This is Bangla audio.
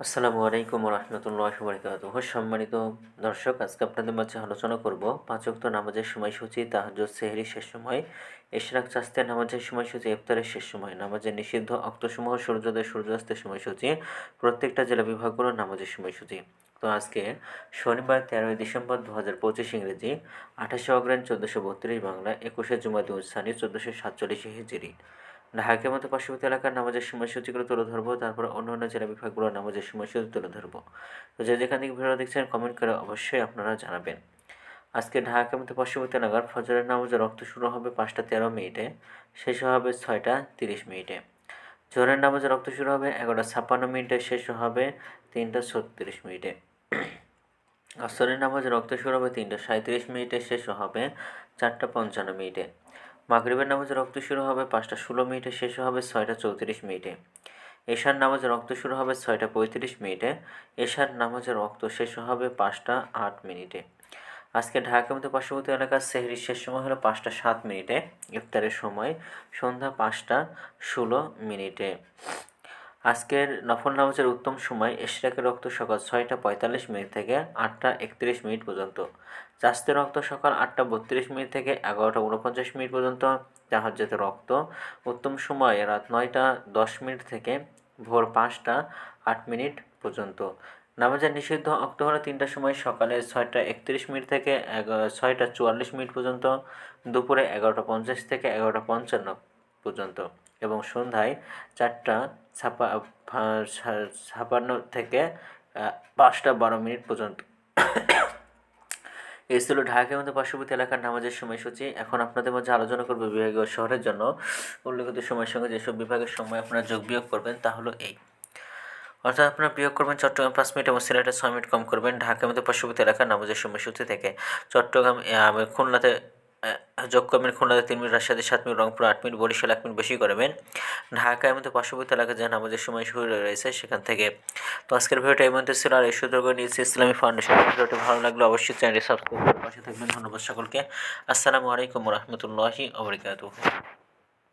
আসসালামু আলাইকুম রহমতুল্লাহ বরকাত সম্মানিত দর্শক, আজকে আপনাদের মাঝে আলোচনা করব পাঁচ ওয়াক্ত নামাজের সময়সূচি, তাহাজ্জুদ সেহরি শেষ সময়, ইশরাক, চাস্তে নামাজের সময়সূচি, ইফতারের শেষ সময়, নামাজের নিষিদ্ধ অক্তসমূহ, সূর্যোদয়, সূর্যাস্তের সময়সূচি, প্রত্যেকটা জেলা বিভাগগুলো নামাজের সময়সূচি। তো আজকে শনিবার তেরোই ডিসেম্বর দু হাজার পঁচিশ ইংরেজি, আঠাশে অগ্রাণ চোদ্দোশো বত্রিশ বাংলা, একুশে জুমাদি উসানি চোদ্দোশো সাতচল্লিশে হিজিরি। ঢাকার মতো পার্শ্ববর্তী এলাকার নামাজের সময়সূচিগুলো তুলে ধরবো, তারপর অন্য অন্য জেলা বিভাগগুলোর নামাজের সময়সূচি তুলে ধরবো। তো যে যেখান থেকে ভিডিও দেখছেন কমেন্ট করে অবশ্যই আপনারা জানাবেন। আজকে ঢাকা মতো পার্শ্ববর্তী এলাকার ফজরের নামাজের রক্ত শুরু হবে পাঁচটা তেরো মিনিটে, শেষ হবে ছয়টা তিরিশ মিনিটে। জোহরের নামাজের রক্ত শুরু হবে এগারোটা ছাপ্পান্ন মিনিটে, শেষ হবে তিনটা ছত্রিশ মিনিটে। আসরের নামাজের রক্ত শুরু হবে তিনটা সাঁত্রিশ মিনিটে, শেষ হবে চারটা পঞ্চান্ন মিনিটে। মাগরিবের নামাজ রক্ত শুরু হবে পাঁচটা ষোলো মিনিটে, শেষ হবে ছয়টা চৌত্রিশ মিনিটে। এশার নামাজ রক্ত শুরু হবে ছয়টা পঁয়ত্রিশ মিনিটে, এশার নামাজে রক্ত শেষ হবে পাঁচটা আট মিনিটে। আজকে ঢাকা মতো পার্শ্ববর্তী এলাকার সেহরির শেষ সময় হলো পাঁচটা সাত মিনিটে, ইফতারের সময় সন্ধ্যা পাঁচটা ষোলো মিনিটে। আজকের নফল নামাজের উত্তম সময় এশরাকের রক্ত সকাল ছয়টা পঁয়তাল্লিশ মিনিট থেকে আটটা একত্রিশ মিনিট পর্যন্ত। চাস্তের রক্ত সকাল আটটা বত্রিশ মিনিট থেকে এগারোটা উনপঞ্চাশ মিনিট পর্যন্ত। জাহাজেতে রক্ত উত্তম সময় রাত নয়টা দশ মিনিট থেকে ভোর পাঁচটা আট মিনিট পর্যন্ত। নামাজের নিষিদ্ধ অক্ত হলো তিনটার সময় সকালে ছয়টা একত্রিশ মিনিট থেকে ছয়টা চুয়াল্লিশ মিনিট পর্যন্ত। দুপুরে এগারোটা পঞ্চাশ থেকে এগারোটা পঞ্চান্ন পর্যন্ত। এবং সন্ধ্যায় চারটা ছাপা ছাপান্ন থেকে পাঁচটা বারো মিনিট পর্যন্ত। এই ছিল ঢাকার মধ্যে পার্শ্ববর্তী এলাকার নামাজের সময়সূচি। এখন আপনাদের মধ্যে আলোচনা করব বিভাগীয় শহরের জন্য। উল্লেখিত সময়ের সঙ্গে যেসব বিভাগের সময় আপনারা যোগ বিয়োগ করবেন তা হলো এই। অর্থাৎ আপনারা বিয়োগ করবেন চট্টগ্রাম পাঁচ মিনিট এবং সিলেটে ছয় মিনিট কম করবেন ঢাকার মধ্যে পার্শ্ববর্তী এলাকার নামাজের সময়সূচি থেকে। চট্টগ্রাম খুলনাতে যোগ করবেন খুলনাতে তিন মিনিট রাজশাহী সাত মিনিট, রংপুর আট মিনিট, বরিশাল এক মিনিট বেশি করবেন। ঢাকা এমন পার্শ্ববর্তী এলাকা যেন আমাদের সময় শুরু রয়েছে সেখান থেকে। তো আজকের ভিডিওটা মধ্যে ছিল। আর এই সুযোগ নিয়েছে ইসলামী ফাউন্ডেশন। ভিডিওটি ভালো লাগল অবশ্যই চ্যানেলটি সাবস্ক্রাইব করে পাশে থাকবেন। ধন্যবাদ সকলকে। আসসালামু আলাইকুম রহমতুল্লাহি আবরিকাত